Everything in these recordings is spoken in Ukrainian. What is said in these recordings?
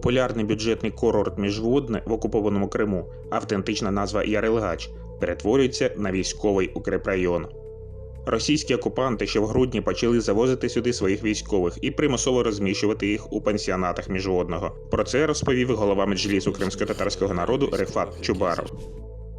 Популярний бюджетний курорт Міжводне в окупованому Криму, автентична назва Ярилгач, перетворюється на військовий укрепрайон. Російські окупанти ще в грудні почали завозити сюди своїх військових і примусово розміщувати їх у пансіонатах міжводного. Про це розповів голова меджлісу кримсько-татарського народу Рефат Чубаров.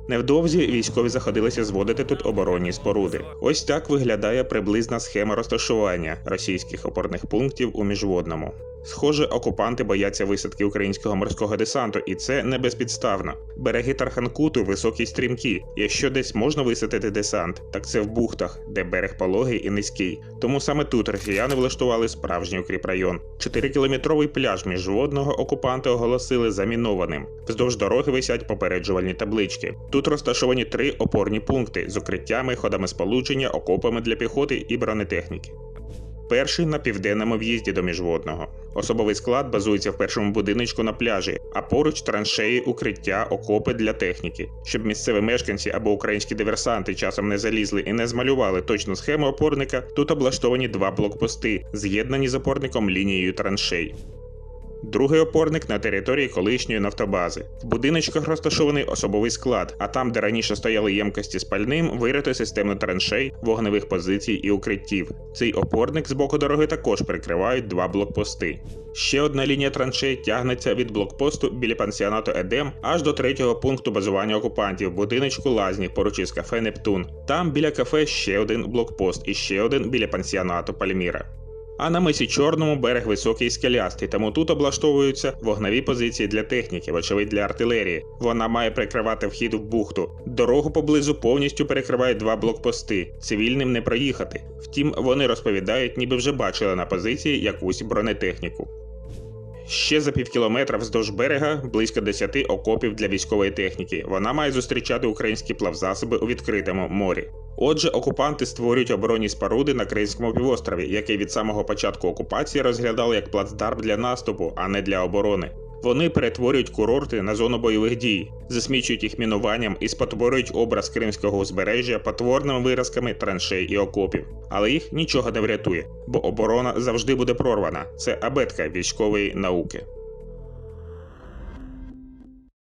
Невдовзі військові заходилися зводити тут оборонні споруди. Ось так виглядає приблизна схема розташування російських опорних пунктів у міжводному. Схоже, окупанти бояться висадки українського морського десанту, і це не безпідставно. Береги Тарханкуту високі стрімкі. Якщо десь можна висадити десант, так це в бухтах, де берег пологий і низький. Тому саме тут росіяни влаштували справжній укріпрайон. Чотирикілометровий пляж міжводного окупанти оголосили замінованим. Вздовж дороги висять попереджувальні таблички. Тут розташовані три опорні пункти з укриттями, ходами сполучення, окопами для піхоти і бронетехніки. Перший на південному в'їзді до міжводного. Особовий склад базується в першому будиночку на пляжі, а поруч траншеї, укриття, окопи для техніки, щоб місцеві мешканці або українські диверсанти часом не залізли і не змалювали точну схему опорника. Тут облаштовані два блокпости, з'єднані з опорником лінією траншей. Другий опорник на території колишньої нафтобази. В будиночках розташований особовий склад, а там, де раніше стояли ємкості з пальним, вирито систему траншей, вогневих позицій і укриттів. Цей опорник з боку дороги також прикривають два блокпости. Ще одна лінія траншей тягнеться від блокпосту біля пансіонату Едем аж до третього пункту базування окупантів будиночку Лазні поруч із кафе Нептун. Там біля кафе ще один блокпост і ще один біля пансіонату Пальміра. А на мисі Чорному берег високий і скелястий, тому тут облаштовуються вогневі позиції для техніки, вочевидь для артилерії. Вона має прикривати вхід в бухту. Дорогу поблизу повністю перекривають два блокпости. Цивільним не проїхати. Втім, вони розповідають, ніби вже бачили на позиції якусь бронетехніку. Ще за півкілометра вздовж берега близько 10 окопів для військової техніки. Вона має зустрічати українські плавзасоби у відкритому морі. Отже, окупанти створюють оборонні споруди на Кримському півострові, який від самого початку окупації розглядали як плацдарм для наступу, а не для оборони. Вони перетворюють курорти на зону бойових дій, засмічують їх мінуванням і спотворюють образ кримського узбережжя потворними виразками траншей і окопів. Але їх нічого не врятує, бо оборона завжди буде прорвана. Це абетка військової науки.